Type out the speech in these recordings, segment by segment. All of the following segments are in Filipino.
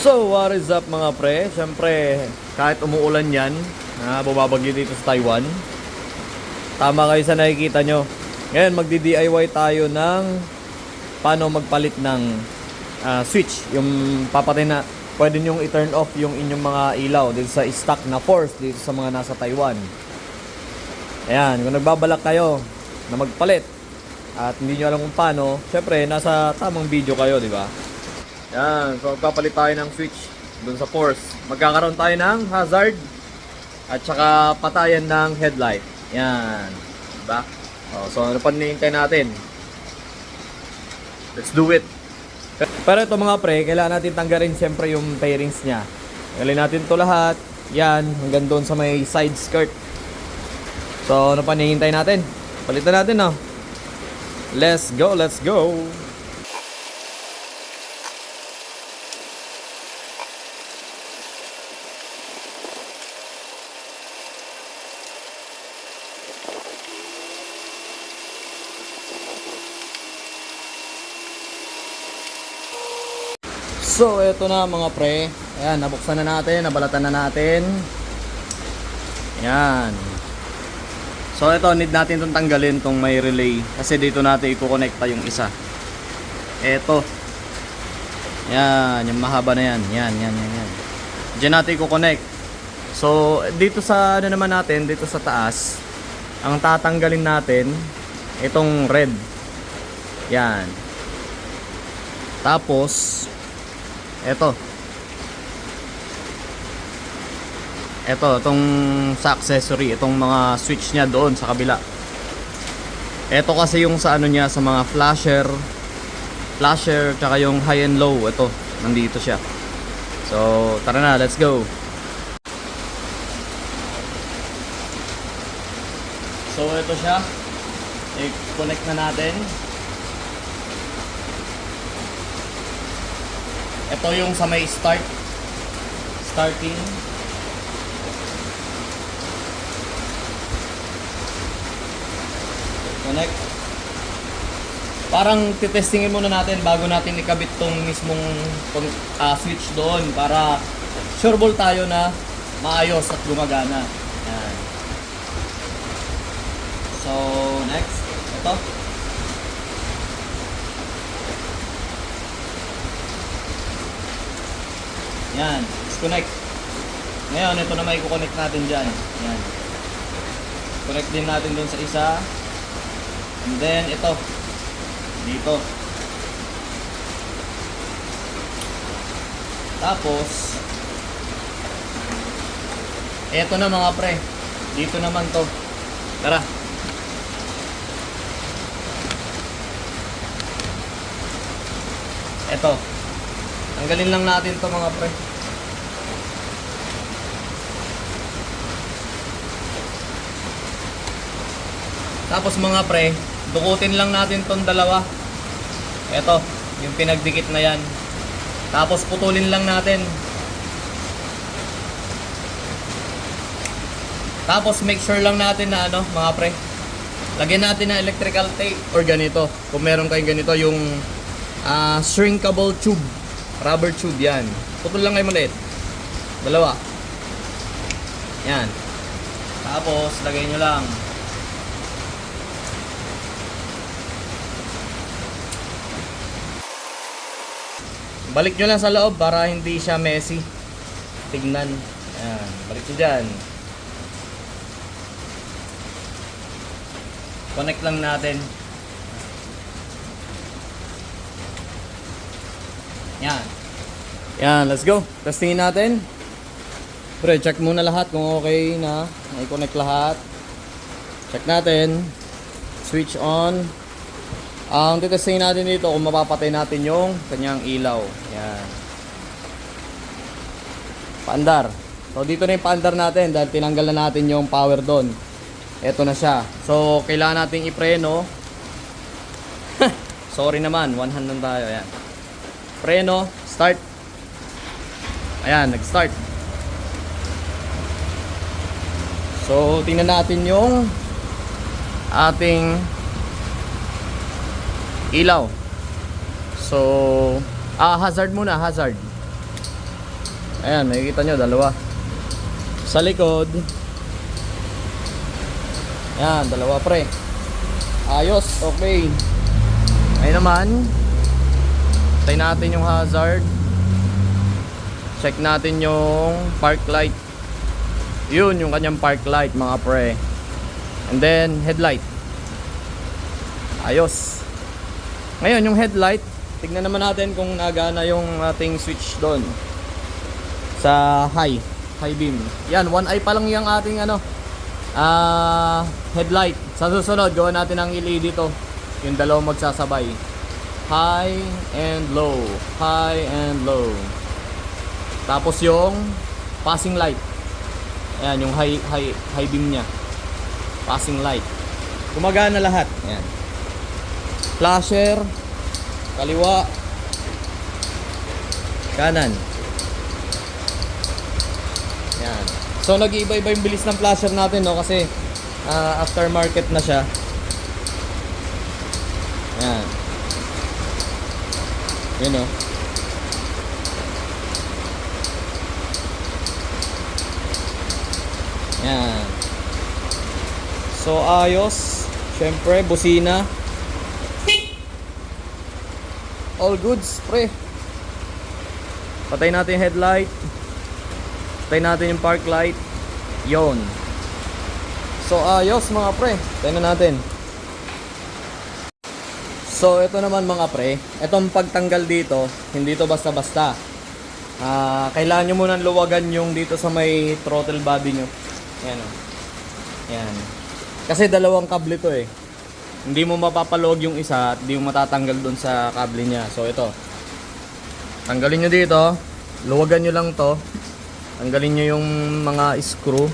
So, what is up mga pre? Siyempre, kahit umuulan yan, na bumabagyo dito sa Taiwan. Tama kayo sa nakikita nyo. Ngayon, magdi-DIY tayo ng paano magpalit ng ah, switch. Yung papatay na, pwede nyong i-turn off yung inyong mga ilaw dito sa stock na force dito sa mga nasa Taiwan. Ayan, kung nagbabalak kayo na magpalit at hindi nyo alam kung paano, syempre, nasa tamang video kayo, di ba? Yan, so magpapalit tayo ng switch dun sa force. Magkakaroon tayo ng hazard at saka patayan ng headlight. Yan. Diba? Oh, so ano pa hinihintay natin? Let's do it. Pero ito mga pre, kailangan natin tanggalin siyempre yung pairings niya. Tanggalin natin to lahat. Yan, hanggang doon sa may side skirt. So ano pa hinihintay natin? Palitan natin no. Let's go, let's go. So, eto na mga pre. Ayan, nabuksan na natin, nabalatan na natin. Ayan. So, eto, need natin itong tanggalin tong may relay. Kasi dito natin i-connecta yung isa. Eto. Yan, yung mahaba na yan. Yan, yan, yan, yan. Diyan natin i-connect. So, dito sa ano naman natin, dito sa taas, ang tatanggalin natin, itong red. Yan. Tapos, eto. Eto, itong sa accessory, itong mga switch niya doon sa kabila. Eto kasi yung sa ano niya, sa mga flasher, flasher, tsaka yung high and low. Ito, nandito siya. So, tara na, let's go. So, ito siya. I-connect na natin. Ito yung sa may start. Starting. Connect. Parang titestingin muna natin bago natin ikabit tong mismong ah, switch doon para sure ball tayo na maayos at gumagana. Yan. So, next. Ito. Yan. Disconnect. Ngayon, ito na may connect natin dyan. Yan. Connect din natin dun sa isa. And then, ito. Dito. Tapos, eto na mga pre. Dito naman to. Tara. Eto. Tanggalin lang natin to mga pre. Tapos mga pre, dukutin lang natin tong dalawa. Eto, yung pinagdikit na yan. Tapos putulin lang natin. Tapos make sure lang natin na ano, mga pre. Lagyan natin ng electrical tape or ganito. Kung meron kayong ganito, yung ah, shrinkable tube. Rubber tube yan. Putol lang kayo maliit. Dalawa. Yan. Tapos, lagay nyo lang. Balik nyo lang sa loob para hindi siya messy. Tignan. Ayan. Balik nyo dyan. Connect lang natin. Yan. Yan, let's go. Testingin natin. Pre, check muna lahat kung okay na. May-connect lahat. Check natin. Switch on. Ang titestingin natin dito kung mapapatay natin yung kanyang ilaw. Yan. Paandar. So dito na yung paandar natin dahil tinanggal na natin yung power doon. Ito na siya. So kailangan nating ipreno. Sorry naman, one hand lang tayo. Ayan. Preno, start. Ayan, nag-start. So tingnan natin yung ating ilaw. So, ah, hazard muna, hazard. Ayan, makikita nyo, dalawa. Sa likod. Ayan, dalawa pre. Ayos, okay. Ayun naman. Try natin yung hazard. Check natin yung park light. Yun, yung kanyang park light mga pre. And then, headlight. Ayos. Ngayon, yung headlight, tignan naman natin kung nagana yung ating switch doon. Sa high, high beam. Yan, one eye pa lang yung ating ano, ah headlight. Sa susunod, gawa natin ang LED dito. Yung dalawang magsasabay. High and low. High and low. Tapos yung passing light. Ayan, yung high, high, high beam niya. Passing light. Gumagana lahat. Ayan. Flasher. Kaliwa. Kanan. Ayan. So, nag-iiba-iba yung bilis ng flasher natin, no? Kasi, ah, aftermarket na siya. Ayan. Yun, no? Yan. So ayos. Syempre, busina. All goods, pre. Patay natin yung headlight. Patay natin yung park light. Yon. So ayos mga pre. Tingnan natin. So ito naman mga pre, itong pagtanggal dito, hindi to basta-basta. Ah, kailangan nyo munang luwagan yung dito sa may throttle body nyo. Yan o. Yan. Kasi dalawang kable to eh. Hindi mo mapapaluwag yung isa at hindi mo matatanggal doon sa kable niya. So ito. Tanggalin nyo dito. Luwagan nyo lang to. Tanggalin nyo yung mga screw.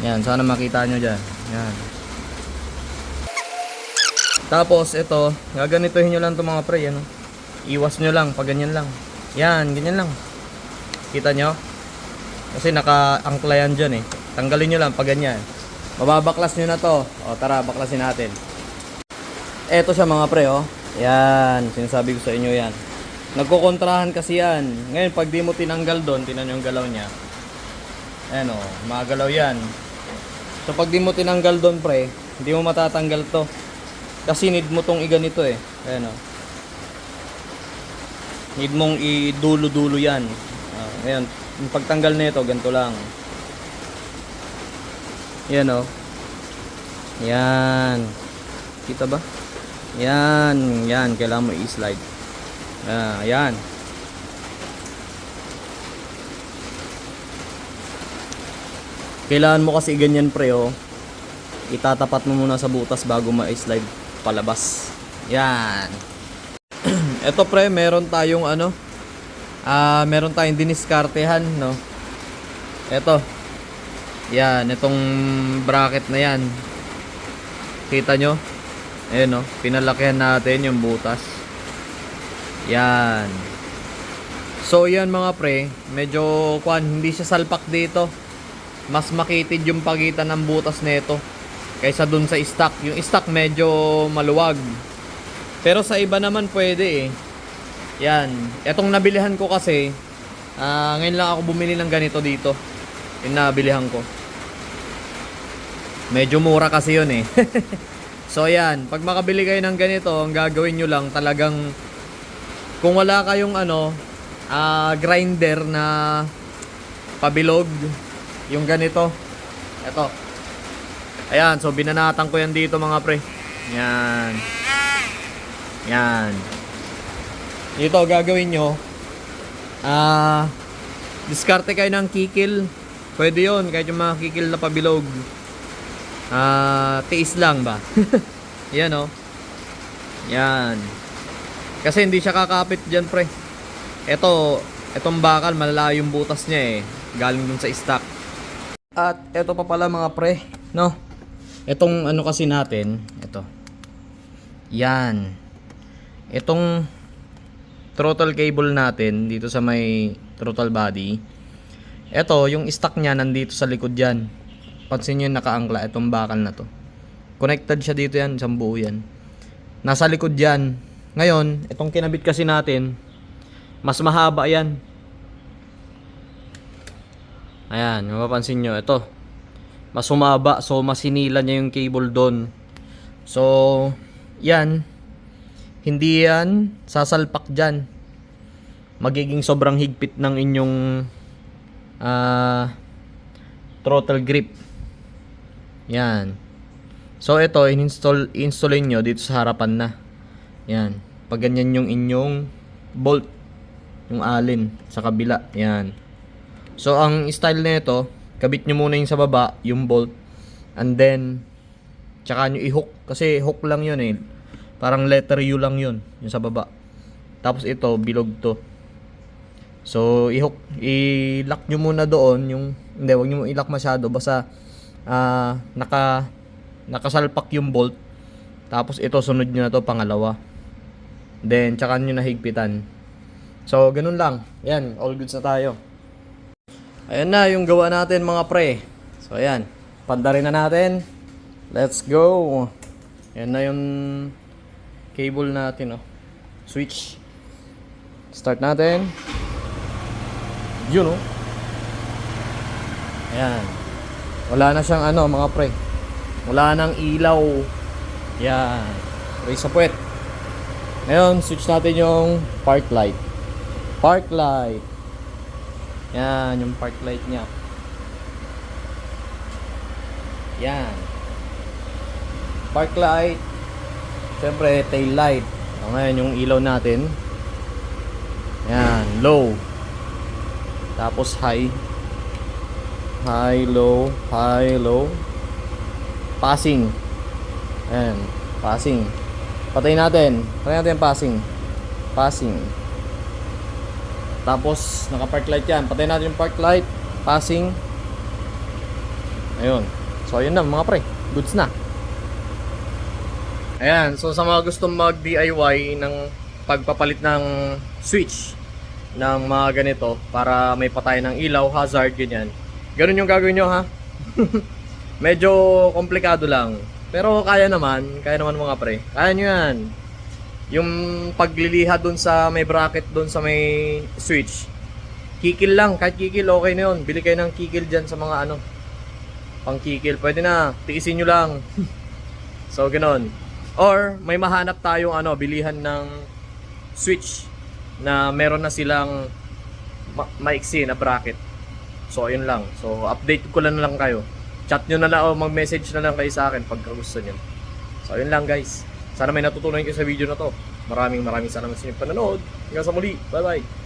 Yan. Sana makita nyo dyan. Yan. Tapos ito, gaganituhin nyo lang to mga pre. Yan, oh. Iwas nyo lang pag ganyan lang. Yan, ganyan lang. Kita nyo? Kasi naka-angkla yan dyan eh. Tanggalin nyo lang pag ganyan. Mababaklas nyo na to. O tara, baklasin natin. Eto siya mga pre oh. Yan, sinasabi ko sa inyo yan. Nagkukontrahan kasi yan. Ngayon, pag di mo tinanggal doon, tinan yung galaw niya. Ayan o, magalaw yan. So pag di mo tinanggal doon pre, hindi mo matatanggal to. Kasi need mo tong iganito eh. Ayan o. Need mong idulo-dulo yan. Ah, ayan, yung pagtanggal nito, ganito lang. Yan o. Yan. Kita ba? Yan, yan. Kailangan mo i-slide. Ah, yan. Kailangan mo kasi ganyan pre oh. Itatapat mo muna sa butas bago ma-slide palabas. Yan. Ito pre, meron tayong ano? Ah, meron tayong diniskartehan, no? Ito. Yan, itong bracket na yan. Kita nyo? Ayan, no? Pinalakihan natin yung butas. Yan. So, yan mga pre. Medyo, kwan, hindi siya salpak dito. Mas makitid yung pagitan ng butas nito. Kaysa dun sa stock. Yung stock medyo maluwag. Pero sa iba naman pwede eh. Yan. Etong nabilihan ko kasi, ah ngayon lang ako bumili ng ganito dito. Yung nabilihan ko. Medyo mura kasi yun eh. so yan, pag makabili kayo ng ganito, ang gagawin nyo lang talagang kung wala kayong ano, ah grinder na pabilog, yung ganito. Ito. Ayan, so binanatan ko yan dito mga pre. Yan. Yan. Ito gagawin nyo. Ah, diskarte kayo ng kikil. Pwede yon kahit yung mga kikil na pabilog. Ah, tiis lang ba? Yan oh. Yan. Kasi hindi siya kakapit diyan, pre. Ito, etong bakal malalayo yung butas niya eh. Galing dun sa stock. At ito pa pala mga pre, no? Etong ano kasi natin, ito. Yan. Itong throttle cable natin dito sa may throttle body. Ito, yung stock niya nandito sa likod yan. Pansin yung nakaangkla, itong bakal na to. Connected siya dito yan, isang buo yan. Nasa likod yan. Ngayon, itong kinabit kasi natin, mas mahaba yan. Ayan, mapapansin nyo, ito. Mas sumaba, so masinila niya yung cable doon. So, yan. Hindi yan sasalpak dyan. Magiging sobrang higpit ng inyong ah throttle grip. Yan. So, ito, in-install, installin nyo dito sa harapan na. Yan. Pag ganyan yung inyong bolt. Yung alin sa kabila. Yan. So, ang style nito, kabit nyo muna yung sa baba, yung bolt. And then, tsaka nyo i-hook. Kasi hook lang yun eh. Parang letter U lang yun, yung sa baba. Tapos ito, bilog to. So, i-hook, i-lock nyo muna doon yung, hindi, wag nyo i-lock masyado. Basta, ah, naka, nakasalpak yung bolt. Tapos ito, sunod nyo na to, pangalawa. Then, tsaka nyo nahigpitan. So, ganun lang. Yan, all goods na tayo. Ayan na yung gawa natin mga pre. So ayan, pandarin na natin. Let's go. Ayan na yung cable natin oh. Switch. Start natin. Yun oh. Ayan. Wala na siyang ano mga pre. Wala nang ilaw. Yan. Raise sa puwet. Ngayon, switch natin yung park light. Park light. Yan, yung park light niya. Yan. Park light. Siyempre, tail light. O, ngayon, yung ilaw natin. Yan, low. Tapos high. High, low, high, low. Passing. Ayan, passing. Patayin natin. Patayin natin yung passing. Passing. Tapos, naka-park light yan. Patayin natin yung park light. Passing. Ayun. So, ayun na mga pre. Goods na. Ayan. So, sa mga gustong mag-DIY ng pagpapalit ng switch ng mga ganito para may patay ng ilaw, hazard, ganyan. Ganun yung gagawin nyo ha. Medyo komplikado lang. Pero kaya naman. Kaya naman mga pre. Kaya nyo yan yung pagliliha dun sa may bracket dun sa may switch kikil lang. Kahit kikil okay na yun. Bili kayo ng kikil dyan sa mga ano pang kikil. Pwede na tiisin nyo lang. So ganon or may mahanap tayong ano bilihan ng switch na meron na silang ma- maiksi na bracket. So ayun lang. So update ko lang lang kayo. Chat nyo na lang o mag message na lang kayo sa akin pagka gusto nyo. So ayun lang guys sana may natutunan kayo sa video na to. Maraming maraming salamat sa inyong panonood. Hanggang sa muli. Bye bye.